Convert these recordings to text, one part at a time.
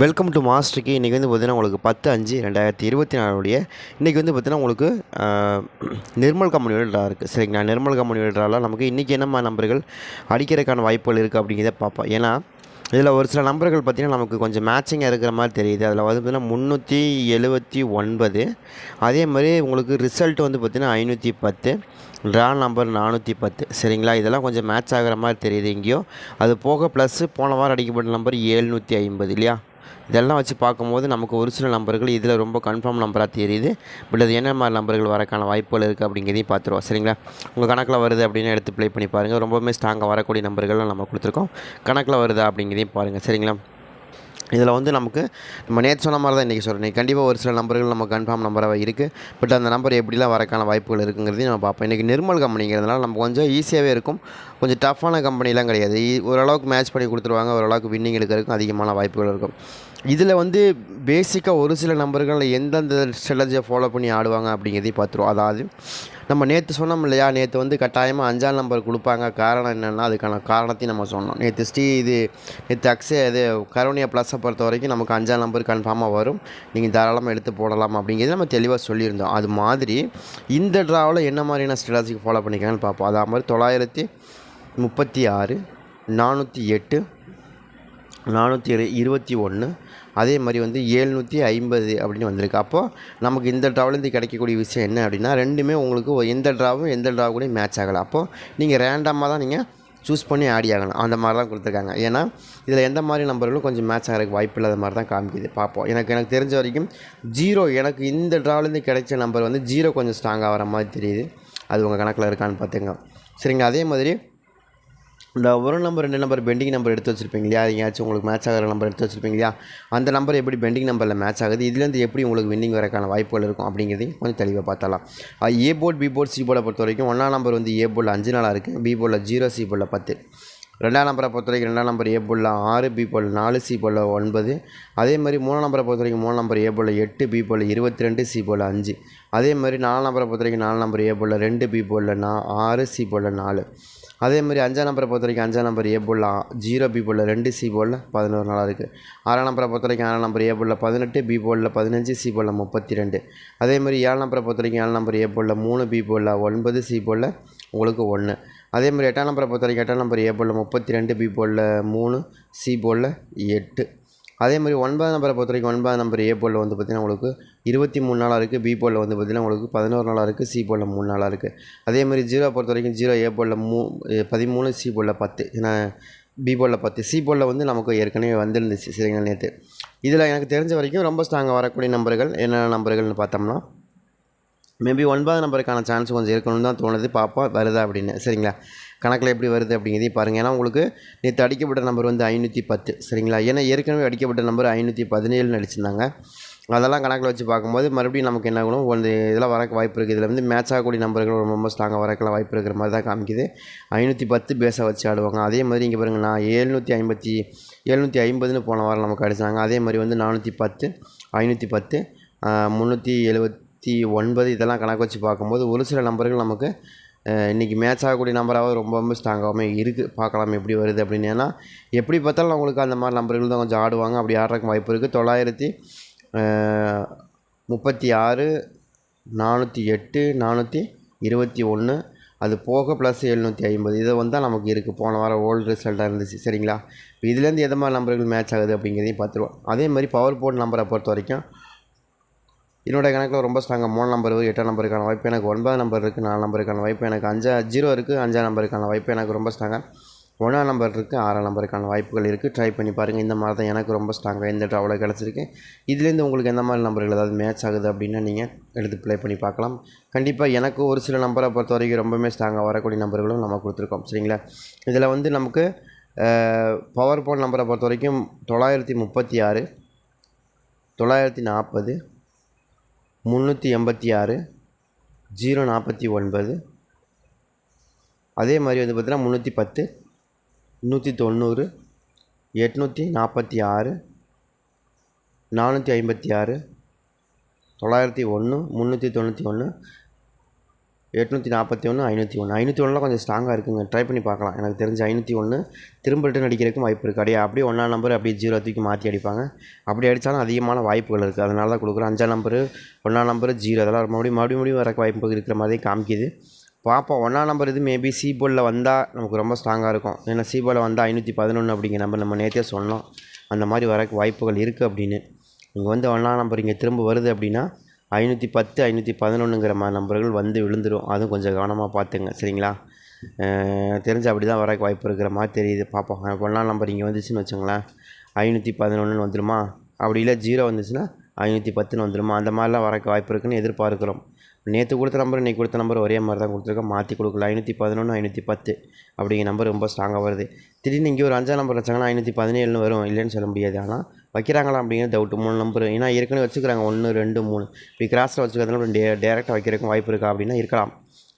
Welcome to மாஸ்டருக்கு இன்றைக்கி வந்து பார்த்தீங்கன்னா உங்களுக்கு பத்து அஞ்சு ரெண்டாயிரத்தி இருபத்தி நாலுடைய இன்றைக்கி வந்து பார்த்தீங்கன்னா உங்களுக்கு நிர்மல் கம்பெனியோட ட்ரா இருக்குது சரிங்களா? நிர்மல் கம்பெனியோட ட்ராவில் நமக்கு இன்றைக்கி என்னம்மா நம்பர்கள் அடிக்கிறதுக்கான வாய்ப்புகள் இருக்குது அப்படிங்கிறத பார்ப்போம். ஏன்னா இதில் ஒரு சில நம்பர்கள் பார்த்திங்கன்னா நமக்கு கொஞ்சம் மேட்சிங்காக இருக்கிற மாதிரி தெரியுது. அதில் வந்து பார்த்திங்கன்னா முந்நூற்றி எழுபத்தி ஒன்பது. அதே மாதிரி உங்களுக்கு ரிசல்ட் வந்து பார்த்திங்கன்னா ஐநூற்றி பத்து ட்ரா நம்பர் நானூற்றி பத்து. சரிங்களா? இதெல்லாம் கொஞ்சம் மேட்ச் ஆகிற மாதிரி தெரியுது எங்கேயோ. அது போக ப்ளஸ்ஸு போன வாரம் அடிக்கப்பட்ட நம்பர் ஏழ்நூற்றி ஐம்பது இல்லையா? இதெல்லாம் வச்சு பார்க்கும்போது நமக்கு ஒரு சில நம்பர்கள் இதில் ரொம்ப கன்ஃபார்ம் நம்பராக தெரியுது. பட் அது என்ன மாதிரி நம்பர்கள் வரக்கான வாய்ப்புகள் இருக்குது அப்படிங்கிறதையும் பார்த்துருவோம். சரிங்களா? உங்கள் கணக்கில் வருது அப்படின்னு எடுத்து ப்ளே பண்ணி பாருங்கள் ரொம்பவுமே ஸ்ட்ராங்காக வரக்கூடிய நம்பர்கள்லாம் நம்ம கொடுத்துருக்கோம். கணக்கில் வருதா அப்படிங்கிறதையும் பாருங்கள் சரிங்களா? இதில் வந்து நமக்கு நம்ம நேற்று சொன்ன மாதிரி தான் இன்றைக்கி சொல்கிறேன் கண்டிப்பாக ஒரு சில நம்பர்கள் நம்ம கன்ஃபார்ம் நம்பராக இருக்குது பட் அந்த நம்பர் எப்படிலாம் வரக்கான வாய்ப்புகள் இருக்குங்கிறதையும் நம்ம பார்ப்போம். இன்றைக்கி நிர்மல் கம்பெனிங்கிறதுனால நம்ம கொஞ்சம் ஈஸியாகவே இருக்கும். கொஞ்சம் டஃப்பான கம்பெனிலாம் கிடையாது. ஓரளவுக்கு மேட்ச் பண்ணி கொடுத்துருவாங்க. ஓரளவுக்கு வின்னிங் எடுக்கிறதுக்கும் அதிகமான வாய்ப்புகள் இருக்கும். இதில் வந்து பேசிக்காக ஒரு சில நம்பர்கள் எந்தெந்த ஸ்ட்ராட்டஜியை ஃபாலோ பண்ணி ஆடுவாங்க அப்படிங்கிறதையும் பார்த்துருவோம். அதாவது நம்ம நேற்று சொன்னோம் இல்லையா நேற்று வந்து கட்டாயமாக அஞ்சாம் நம்பர் கொடுப்பாங்க. காரணம் என்னென்னா அதுக்கான காரணத்தையும் நம்ம சொன்னோம். நேற்று ஸ்ரீ இது நேற்று அக்ஸே இது கரோனியா ப்ளஸை பொறுத்த வரைக்கும் நமக்கு அஞ்சாம் நம்பர் கன்ஃபார்மாக வரும். நீங்கள் தாராளமாக எடுத்து போடலாம் அப்படிங்கிறது நம்ம தெளிவாக சொல்லியிருந்தோம். அது மாதிரி இந்த ட்ராவில் என்ன மாதிரியான ஸ்ட்ராட்டஜிக்கு ஃபாலோ பண்ணிக்காங்கன்னு பார்ப்போம். அதே மாதிரி தொள்ளாயிரத்தி முப்பத்தி ஆறு நானூற்றி எட்டு நானூற்றி இரு இருபத்தி ஒன்று அதே மாதிரி வந்து ஏழ்நூற்றி ஐம்பது அப்படின்னு வந்திருக்கு. அப்போது நமக்கு இந்த ட்ராவிலேருந்து கிடைக்கக்கூடிய விஷயம் என்ன அப்படின்னா ரெண்டுமே உங்களுக்கு எந்த ட்ராவும் எந்த ட்ரா கூட மேட்ச் ஆகலை. அப்போது நீங்கள் ரேண்டமாக தான் நீங்கள் சூஸ் பண்ணி ஆடி ஆகணும். அந்த மாதிரி தான் கொடுத்துருக்காங்க. ஏன்னா இதில் எந்த மாதிரி நம்பர்களும் கொஞ்சம் மேட்ச் ஆகிறதுக்கு வாய்ப்பு இல்லாத மாதிரி தான் காமிக்குது. பார்ப்போம். எனக்கு எனக்கு தெரிஞ்ச வரைக்கும் ஜீரோ எனக்கு இந்த ட்ராவிலேருந்து கிடைச்ச நம்பர் வந்து ஜீரோ கொஞ்சம் ஸ்ட்ராங்காக வர மாதிரி தெரியுது. அது உங்கள் கணக்கில் இருக்கான்னு பார்த்துங்க சரிங்க அதே மாதிரி இந்த ஒரு நம்பர் ரெண்டு நம்பர் பெண்டிங் நம்பர் எடுத்து வச்சுருப்பீங்க இல்லையா? எங்கேயாச்சும் உங்களுக்கு மேட்ச் ஆகிற நம்பர் எடுத்து வச்சுருப்பீங்க இல்லையா? அந்த நம்பர் எப்படி பெண்டிங் நம்பரில் மேட்ச் ஆகுது? இதுலேருந்து எப்படி உங்களுக்கு வின்னிங் வரக்கான வாய்ப்புகள் இருக்கும் அப்படிங்கிறதையும் கொஞ்சம் தெளிவாக பார்த்தலாம் A board B board C போர்டை பொறுத்த வரைக்கும் ஒன்றாம் நம்பர் வந்து ஏ போர்டில் அஞ்சு நாளாக இருக்குது பி போர்டில் ஜீரோ சி போர்டில் பத்து. ரெண்டாம் நம்பரை பொறுத்த வரைக்கும் ரெண்டாம் நம்பர் ஏ போர்டில் ஆறு பி போல் நாலு சி போல் ஒன்பது அதே மாதிரி மூணாம் நம்பரை பொறுத்த வரைக்கும் மூணு நம்பர் ஏ போல் எட்டு பி போல் இருபத்தி ரெண்டு சி போல் அஞ்சு அதே மாதிரி நாலாம் நம்பரை பொறுத்த வரைக்கும் நாலு நம்பர் ஏ போல் ரெண்டு பி போல் நா ஆறு சி போல் நாலு அதே மாதிரி அஞ்சாம் நம்பரை பொறுத்த வரைக்கும் அஞ்சாம் number A pole zero B pole ரெண்டு சி போல் பதினோரு நாளாக இருக்குது ஆறாம் நம்பரை பொறுத்த வரைக்கும் ஆறாம் நம்பர் ஏ போல் பதினெட்டு பி போலில் பதினஞ்சு சி போல் முப்பத்தி ரெண்டு அதே மாதிரி ஏழு நம்பரை பொறுத்த வரைக்கும் ஏழு நம்பர் ஏ போல் மூணு பி போல் ஒன்பது சி போல் உங்களுக்கு ஒன்று அதே மாதிரி எட்டாம் நம்பரை பொறுத்த வரைக்கும் எட்டாம் நம்பர் ஏ போலில் முப்பத்தி ரெண்டு பி போலில் மூணு சி போலில் எட்டு. அதே மாதிரி ஒன்பதாம் நம்பரை பொறுத்த வரைக்கும் ஒன்பதாம் நம்பர் ஏ போலில் வந்து பார்த்திங்கன்னா உங்களுக்கு இருபத்தி மூணு நாளாக இருக்குது பி போலில் வந்து பார்த்திங்கன்னா உங்களுக்கு பதினோரு நாளாக இருக்குது சி போலில் மூணு நாளாக இருக்குது. அதே மாதிரி ஜீரோ பொறுத்த வரைக்கும் ஜீரோ ஏ போலில் மூ பதிமூணு சி போலில் பத்து. ஏன்னா பி போலில் பத்து. சி போலில் வந்து நமக்கு ஏற்கனவே வந்துருந்துச்சு சரிங்களா நேற்று இதில் எனக்கு தெரிஞ்ச வரைக்கும் ரொம்ப ஸ்ட்ராங்காக வரக்கூடிய நம்பர்கள் என்னென்ன நம்பர்கள்னு பார்த்தோம்னா மேபி ஒன்பது நம்பருக்கான சான்ஸ் கொஞ்சம் இருக்கணும்னு தான் தோணுது. பார்ப்போம் வருதா அப்படின்னு. சரிங்களா? கணக்கில் எப்படி வருது அப்படிங்கிறதையும் பாருங்கள் ஏன்னா உங்களுக்கு நேற்று அடிக்கப்பட்ட நம்பர் வந்து ஐநூற்றி பத்து. சரிங்களா? ஏன்னா ஏற்கனவே அடிக்கப்பட்ட நம்பர் ஐநூற்றி பதினேழுன்னு அடிச்சிருந்தாங்க. அதெல்லாம் கணக்கில் வச்சு பார்க்கும்போது மறுபடியும் நமக்கு என்ன ஆகணும்? கொஞ்சம் இதெல்லாம் வரக்கு வாய்ப்பு இருக்குது. இதில் வந்து மேட்ச் ஆகக்கூடிய நம்பர்கள் ரொம்ப ரொம்ப ஸ்ட்ராங்காக வரக்கெல்லாம் வாய்ப்பு இருக்கிற மாதிரி தான் காமிக்குது. ஐநூற்றி பத்து பேஸை வச்சு ஆடுவாங்க. அதே மாதிரி இங்கே பாருங்கள் நான் ஏழ்நூற்றி ஐம்பத்தி எழுநூற்றி ஐம்பதுன்னு போன வாரம் நமக்கு அடிச்சாங்க. அதே மாதிரி வந்து நானூற்றி பத்து ஐநூற்றி பத்து முந்நூற்றி இருபத்தி ஒன்பது இதெல்லாம் கணக்கு வச்சு பார்க்கும்போது ஒரு சில நம்பர்கள் நமக்கு இன்றைக்கி மேட்ச் ஆகக்கூடிய நம்பராகவும் ரொம்ப ரொம்ப ஸ்ட்ராங்காகவும் இருக்குது பார்க்கலாம் எப்படி வருது அப்படின்னு. ஏன்னா எப்படி பார்த்தாலும் அவங்களுக்கு அந்த மாதிரி நம்பர்கள் தான் கொஞ்சம் ஆடுவாங்க. அப்படி ஆடுறதுக்கு வாய்ப்பு இருக்குது தொள்ளாயிரத்தி முப்பத்தி ஆறு நானூற்றி எட்டு நானூற்றி இருபத்தி ஒன்று அது போக ப்ளஸ் எழுநூற்றி ஐம்பது. இது வந்தால் நமக்கு இருக்குது போன வாரம் ஓல்டு ரிசல்ட்டாக இருந்துச்சு. சரிங்களா? இப்போ இதுலேருந்து எது மாதிரி நம்பர்கள் மேட்ச் ஆகுது அப்படிங்கிறதையும் பார்த்துருவோம். அதே மாதிரி பவர் போர்ட் நம்பரை பொறுத்த வரைக்கும் என்னோட கணக்கில் ரொம்ப ஸ்ட்ராங்காக மூணு நம்பர் இருக்குது எட்டாம் நம்பருக்கான வாய்ப்பு எனக்கு ஒன்பது நம்பர் இருக்குது நாலு நம்பருக்கான வாய்ப்பு எனக்கு அஞ்சா ஜீரோ இருக்குது அஞ்சாம் நம்பருக்கான வாய்ப்பு எனக்கு ரொம்ப ஸ்ட்ராங்காக ஒன்றாம் நம்பர் இருக்குது ஆறாம் நம்பருக்கான வாய்ப்புகள் இருக்குது ட்ரை பண்ணி பாருங்கள் இந்த மாதிரி தான் எனக்கு ரொம்ப ஸ்ட்ராங்காக இந்த ட்ராவலாக கிடச்சிருக்கு இதுலேருந்து உங்களுக்கு எந்த மாதிரி நம்பர்கள் ஏதாவது மேட்ச் ஆகுது அப்படின்னா நீங்கள் எடுத்து ப்ளே பண்ணி பார்க்கலாம். கண்டிப்பாக எனக்கு ஒரு சில நம்பரை பொறுத்த வரைக்கும் ரொம்பவுமே ஸ்ட்ராங்காக வரக்கூடிய நம்பர்களும் நம்ம கொடுத்துருக்கோம் சரிங்களா? இதில் வந்து நமக்கு பவர் போன் நம்பரை பொறுத்த வரைக்கும் தொள்ளாயிரத்தி முப்பத்தி ஆறு தொள்ளாயிரத்தி நாற்பது முந்நூற்றி எண்பத்தி ஆறு ஜீரோ நாற்பத்தி ஒன்பது. அதே மாதிரி வந்து பார்த்தீங்கன்னா முந்நூற்றி பத்து நூற்றி தொண்ணூறு எட்நூற்றி நாற்பத்தி ஆறு நானூற்றி ஐம்பத்தி ஆறு தொள்ளாயிரத்தி ஒன்று முந்நூற்றி தொண்ணூற்றி ஒன்று எட்நூற்றி நாற்பத்தி ஒன்று ஐநூற்றி ஒன்று ஐநூற்றி ஒன்றில் கொஞ்சம் ஸ்ட்ராங்காக இருக்குங்க. ட்ரை பண்ணி பார்க்கலாம். எனக்கு தெரிஞ்ச ஐநூற்றி ஒன்று திரும்ப ரிட்டன் அடிக்கிறதுக்கும் வாய்ப்பு இருக்குது அப்படியே அப்படியே ஒன்றா நம்பர் அப்படியே ஜீரோ தூக்கி மாற்றி அடிப்பாங்க. அப்படி அடித்தாலும் அதிகமான வாய்ப்புகள் இருக்குது அதனால தான் கொடுக்குறோம் அஞ்சாம் நம்பரு ஒன்றாம் நம்பரு ஜீரோ அதெல்லாம் மறுபடியும் மறுபடியும் மறுபடியும் வரக்கு வாய்ப்பு இருக்கிற மாதிரி காமிக்குது. பார்ப்போம். ஒன்றாம் நம்பர் இது மேபி சி போலில் வந்தால் நமக்கு ரொம்ப ஸ்ட்ராங்காக இருக்கும். ஏன்னா சி போலில் வந்தால் ஐநூற்றி பதினொன்று அப்படிங்கிற நம்பர் நம்ம நேற்றே சொன்னோம். அந்த மாதிரி வரக்கு வாய்ப்புகள் இருக்குது அப்படின்னு. இங்கே வந்து ஒன்றாம் நம்பர் இங்கே திரும்ப வருது அப்படின்னா ஐநூற்றி பத்து ஐநூற்றி பதினொன்றுங்கிற மாதிரி நம்பர்கள் வந்து விழுந்துடும் அதுவும் கொஞ்சம் கவனமாக பார்த்துங்க சரிங்களா? தெரிஞ்சு அப்படி தான் வரக்கு வாய்ப்பு இருக்கிற மாதிரி தெரியுது. பார்ப்போம். ஒன்றாம் நம்பர் இங்கே வந்துச்சுன்னு வச்சுங்களேன். ஐநூற்றி பதினொன்றுன்னு வந்துடுமா அப்படி இல்லை ஜீரோ வந்துச்சுன்னா ஐநூற்றி பத்துன்னு வந்துடுமா அந்த மாதிரிலாம் வரக்கு வாய்ப்பு இருக்குன்னு எதிர்பார்க்குறோம். நேற்று கொடுத்த நம்பர் இன்றைக்கி கொடுத்த நம்பர் ஒரே மாதிரி தான் கொடுத்துருக்கோம். மாற்றி கொடுக்கல. ஐநூற்றி பதினொன்று ஐநூற்றி பத்து அப்படிங்கிற நம்பர் ரொம்ப ஸ்ட்ராங்காக வருது. திடீர்னு இங்கே ஒரு அஞ்சாம் நம்பர் வச்சாங்கன்னா ஐநூற்றி பதினேழுன்னு வரும். இல்லைன்னு சொல்ல முடியாது. ஆனால் வைக்கிறாங்களா அப்படிங்கிற டவுட் மூணு நம்பர். ஏன்னா ஏற்கனவே வச்சுக்கிறாங்க. ஒன்று ரெண்டு மூணு. இப்படி கிராஸில் வச்சுக்கிறதுனால டே டேரெக்டாக வைக்கிறதுக்கும் வாய்ப்பு இருக்கா அப்படின்னா இருக்கலாம்.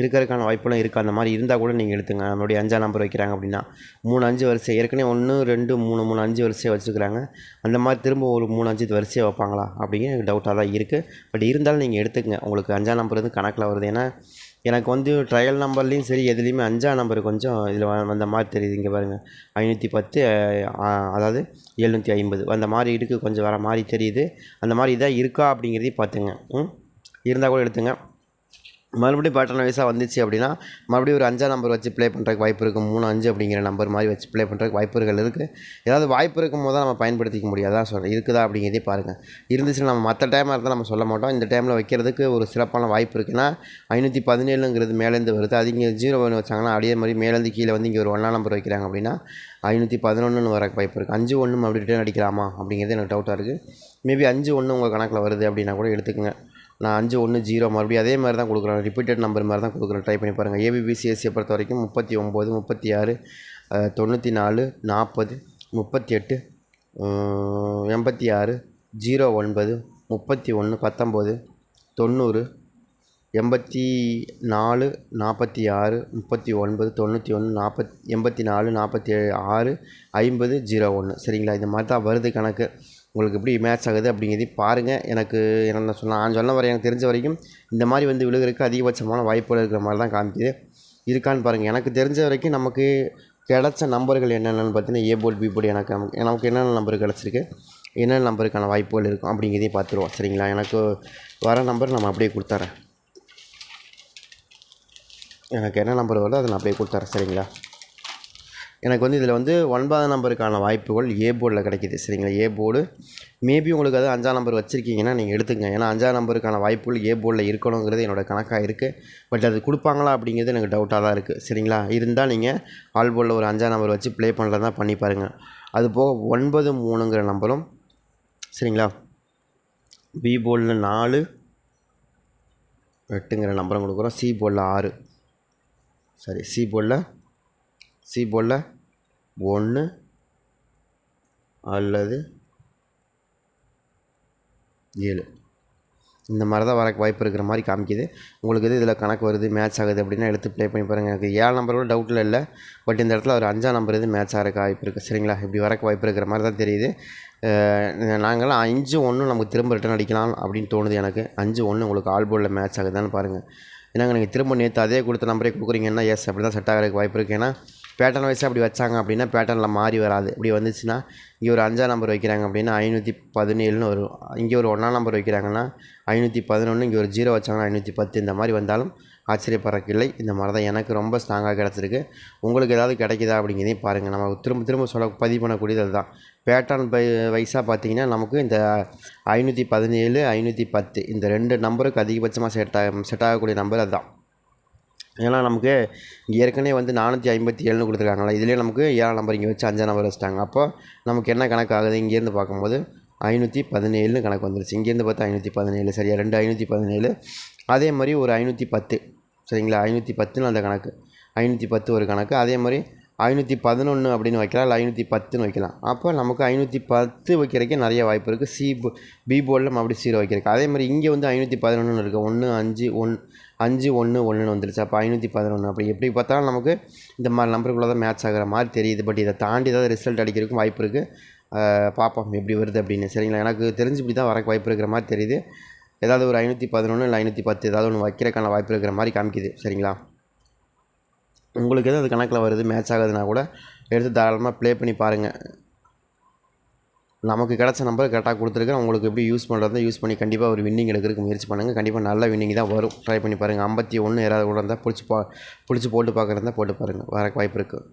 இருக்கிறதுக்கான வாய்ப்புலாம் இருக்குது அந்த மாதிரி இருந்தால் கூட நீங்கள் எடுத்துங்க. நம்மளுடைய அஞ்சாம் நம்பர் வைக்கிறாங்க அப்படின்னா மூணு அஞ்சு வரிசை. ஏற்கனவே ஒன்று ரெண்டு மூணு மூணு அஞ்சு வரிசையை வச்சுக்கிறாங்க அந்த மாதிரி திரும்ப ஒரு மூணு அஞ்சு வரிசையை வைப்பாங்களா? அப்படிங்கிற எனக்கு டவுட்டாக தான் இருக்குது பட் இருந்தாலும் நீங்கள் எடுத்துக்கங்க. உங்களுக்கு அஞ்சாம் நம்பர் வந்து கணக்கில் வருது. ஏன்னா எனக்கு வந்து ட்ரையல் நம்பர்லேயும் சரி எதுலேயுமே அஞ்சாம் நம்பர் கொஞ்சம் இதில் வந்த மாதிரி தெரியுது. இங்கே பாருங்கள் ஐநூற்றி பத்து அதாவது எழுநூற்றி ஐம்பது. அந்த மாதிரி இருக்குது கொஞ்சம் வர மாதிரி தெரியுது. அந்த மாதிரி இதாக இருக்கா அப்படிங்கிறதையும் பார்த்துங்க. ம்? இருந்தால் கூட எடுத்துங்க. மறுபடியும் பேட்டர்ன் வைஸாக வந்துச்சு அப்படின்னா மறுபடியும் ஒரு அஞ்சாம் நம்பர் வச்சு ப்ளே பண்ணுறதுக்கு வாய்ப்பு இருக்குது மூணு அஞ்சு அப்படிங்கிற நம்பர் மாதிரி வச்சு ப்ளே பண்ணுறதுக்கு வாய்ப்புகள் இருக்குது ஏதாவது வாய்ப்பு இருக்கும் போது தான் நம்ம பயன்படுத்திக்க முடியும். அதான் சொல்கிறேன் இருக்குதா அப்படிங்கிறதே பாருங்கள் இருந்துச்சுன்னா நம்ம மற்ற டைமாக இருந்தால் நம்ம சொல்ல மாட்டோம். இந்த டைமில் வைக்கிறதுக்கு ஒரு சிறப்பான வாய்ப்பு இருக்குன்னா ஐநூற்றி பதினேழுங்கிறது மேலேருந்து வருது. அது இங்கே ஜீரோ ஒன்று வச்சாங்கன்னா அதே மாதிரி மேலேருந்து கீழே வந்து இங்கே ஒரு ஒன்றாம் நம்பர் வைக்கிறாங்க அப்படின்னா ஐநூற்றி பதினொன்றுன்னு வர வாய்ப்பு இருக்குது அஞ்சு ஒன்று அப்படி ரிட்டர்ன் அடிக்கலாமா அப்படிங்கிறது எனக்கு டவுட்டாக இருக்குது மேபி அஞ்சு ஒன்று உங்கள் கணக்கில் வருது அப்படின்னா கூட எடுத்துக்கோங்க. நான் அஞ்சு ஒன்று ஜீரோ மறுபடியும் அதே மாதிரி தான் கொடுக்குறேன். ரிப்பீட்டட் நம்பர் மாதிரி தான் கொடுக்குறேன். ட்ரை பண்ணி பாருங்கள் ஏபிபிசிஎஸ்சியை பொறுத்த வரைக்கும் முப்பத்தி ஒம்பது முப்பத்தி ஆறு தொண்ணூற்றி நாலு நாற்பது முப்பத்தி எட்டு எண்பத்தி ஆறு ஜீரோ ஒன்பது முப்பத்தி ஒன்று பத்தொம்போது தொண்ணூறு எண்பத்தி நாலு நாற்பத்தி ஆறு முப்பத்தி ஒன்பது தொண்ணூற்றி ஒன்று நாற்பத் எண்பத்தி நாலு நாற்பத்தி ஏழு ஆறு ஐம்பது ஜீரோ ஒன்று. சரிங்களா? இந்த மாதிரி தான் வருது கணக்கு. உங்களுக்கு எப்படி மேட்ச் ஆகுது அப்படிங்கிறதையும் பாருங்கள் எனக்கு என்ன சொன்ன நான் சொன்ன வரை எனக்கு தெரிஞ்ச வரைக்கும் இந்த மாதிரி வந்து விழுகிறதுக்கு அதிகபட்சமான வாய்ப்புகள் இருக்கிற மாதிரி தான் காமிக்குது. இருக்கான்னு பாருங்கள் எனக்கு தெரிஞ்ச வரைக்கும் நமக்கு கிடைச்ச நம்பர்கள் என்னென்னு பார்த்தீங்கன்னா ஏ போர்டு பி போர்டு எனக்கு நமக்கு நமக்கு என்னென்ன நம்பர் கிடச்சிருக்கு? என்னென்ன நம்பருக்கான வாய்ப்புகள் இருக்கும் அப்படிங்கிறதையும் பார்த்துருவோம். சரிங்களா? எனக்கு வர நம்பர் நம்ம அப்படியே கொடுத்துறேன். எனக்கு என்ன நம்பர் வருதோ அதை நான் அப்படியே கொடுத்துறேன். சரிங்களா? எனக்கு வந்து இதில் வந்து ஒன்பதாம் நம்பருக்கான வாய்ப்புகள் ஏ போர்டில் கிடைக்கிது. சரிங்களா? ஏ போர்டு மேபி உங்களுக்கு அது அஞ்சாம் நம்பர் வச்சுருக்கீங்கன்னா நீங்கள் எடுத்துங்க ஏன்னா அஞ்சாம் நம்பருக்கான வாய்ப்புகள் ஏ போர்டில் இருக்கணுங்கிறது என்னோடய கணக்காக இருக்குது பட் அது கொடுப்பாங்களா அப்படிங்கிறது எனக்கு டவுட்டாக தான் இருக்குது சரிங்களா? இருந்தால் நீங்கள் ஆல் போர்டில் ஒரு அஞ்சாம் நம்பர் வச்சு ப்ளே பண்ணுறதா பண்ணி பாருங்கள் அது போக ஒன்பது மூணுங்கிற நம்பரும். சரிங்களா? பி போர்டில் நாலு எட்டுங்கிற நம்பரும் கொடுக்குறோம். சி போர்டில் ஆறு. சரி சி போர்டில் சி போர்டில் ஒன்று அல்லது ஏழு. இந்த மாதிரி தான் வரக்கு வாய்ப்பு இருக்கிற மாதிரி காமிக்குது. உங்களுக்கு இது இதில் கணக்கு வருது மேட்ச் ஆகுது அப்படின்னா எடுத்து ப்ளே பண்ணி பாருங்கள் எனக்கு ஏழு நம்பர் கூட டவுட்டில் இல்லை. பட் இந்த இடத்துல ஒரு அஞ்சாம் நம்பர் இது மேட்ச் ஆகிறக்கு வாய்ப்பு இருக்குது சரிங்களா? இப்படி வரக்கு வாய்ப்பு இருக்கிற மாதிரி தான் தெரியுது. நாங்களாம் அஞ்சு ஒன்று நமக்கு திரும்ப ரிட்டர்ன் அடிக்கலாம் அப்படின்னு தோணுது எனக்கு. அஞ்சு ஒன்று உங்களுக்கு ஆல் போர்டில் மேட்ச் ஆகுதான்னு பாருங்கள் ஏன்னா நீங்கள் திரும்ப நேற்று அதே கொடுத்த நம்பரே கொடுக்குறீங்கன்னா எஸ் அப்படி தான் செட் ஆகிறதுக்கு வாய்ப்பு இருக்குது ஏன்னா பேட்டர்ன் வைஸாக அப்படி வச்சாங்க அப்படின்னா பேட்டர்னில் மாறி வராது. இப்படி வந்துச்சுன்னா இங்கே ஒரு அஞ்சாம் நம்பர் வைக்கிறாங்க அப்படின்னா ஐநூற்றி பதினேழுன்னு வரும். இங்கே ஒரு ஒன்றாம் நம்பர் வைக்கிறாங்கன்னா ஐநூற்றி பதினொன்று இங்கே ஒரு ஜீரோ வச்சாங்கன்னா ஐநூற்றி பத்து. இந்த மாதிரி வந்தாலும் ஆச்சரியப்படுறக்கில்லை இந்த மாதிரி தான் எனக்கு ரொம்ப ஸ்ட்ராங்காக கிடச்சிருக்கு. உங்களுக்கு ஏதாவது கிடைக்குதா அப்படிங்கிறதையும் பாருங்கள் நம்ம திரும்ப திரும்ப சொல்ல பதிவு பண்ணக்கூடியது அதுதான். பேட்டர்ன் பை வைஸாக பார்த்தீங்கன்னா நமக்கு இந்த ஐநூற்றி பதினேழு ஐநூற்றி பத்து. இந்த ரெண்டு நம்பருக்கு அதிகபட்சமாக செட் ஆக செட் ஆகக்கூடிய நம்பர் அதுதான். ஏன்னா நமக்கு இங்கே ஏற்கனவே வந்து நானூற்றி ஐம்பத்தி ஏழுன்னு கொடுத்துருக்காங்களா இதுலேயே நமக்கு ஏழாம் நம்பர் இங்கே வச்சு அஞ்சாம் நம்பர் வச்சுட்டாங்க. அப்போ நமக்கு என்ன கணக்கு ஆகுது? இங்கேருந்து பார்க்கும்போது ஐநூற்றி பதினேழுன்னு கணக்கு வந்துருச்சு. இங்கேருந்து பார்த்தா ஐநூற்றி பதினேழு சரியா? ரெண்டு ஐநூற்றி பதினேழு. அதே மாதிரி ஒரு ஐநூற்றி பத்து சரிங்களா? ஐநூற்றி பத்துன்னு அந்த கணக்கு. ஐநூற்றி பத்து ஒரு கணக்கு. அதே மாதிரி ஐநூற்றி பதினொன்று அப்படின்னு வைக்கலாம் இல்லை ஐநூற்றி பத்துன்னு வைக்கலாம். அப்போ நமக்கு ஐநூற்றி பத்து வைக்கிறக்கே நிறைய வாய்ப்பு இருக்குது சி போ பி போர்டில் மறுபடியும் சீரோ வைக்கிறக்கு அதே மாதிரி இங்கே வந்து ஐநூற்றி பதினொன்றுன்னு இருக்குது ஒன்று அஞ்சு ஒன் அஞ்சு ஒன்று ஒன்றுன்னு வந்துருச்சு. அப்போ ஐநூற்றி பதினொன்று அப்படி எப்படி பார்த்தாலும் நமக்கு இந்த மாதிரி நம்பருக்குள்ளே தான் மேட்ச் ஆகிற மாதிரி தெரியுது. பட் இதை தாண்டி ஏதாவது ரிசல்ட் அடிக்கிறதுக்கும் வாய்ப்பு இருக்குது பார்ப்போம் எப்படி வருது அப்படின்னு. சரிங்களா? எனக்கு தெரிஞ்சு இப்படி தான் வரக்கு வாய்ப்பு இருக்கிற மாதிரி தெரியுது. ஏதாவது ஒரு ஐநூற்றி பதினொன்று இல்லை ஐநூற்றி பத்து ஏதாவது ஒன்று வைக்கிறதுக்கான வாய்ப்பு இருக்கிற மாதிரி காமிக்குது. சரிங்களா? உங்களுக்கு எதுவும் அது கணக்கில் வருது மேட்ச் ஆகுதுன்னா கூட எடுத்து தாராளமாக ப்ளே பண்ணி பாருங்கள் நமக்கு கிடச்ச நம்பர் கரெக்டாக கொடுத்துருக்கேன் உங்களுக்கு எப்படி யூஸ் பண்ணுறதா யூஸ் பண்ணி கண்டிப்பாக ஒரு வின்னிங் எடுக்கிறதுக்கு முயற்சி பண்ணுங்கள் கண்டிப்பாக நல்ல வின்னிங் தான் வரும். ட்ரை பண்ணி பாருங்கள் ஐம்பத்தி ஒன்று யாராவது கூட இருந்தால் பிடிச்சி பா பிடிச்சி போட்டு பார்க்குறதா போட்டு பாருங்கள் வர வாய்ப்பு இருக்குது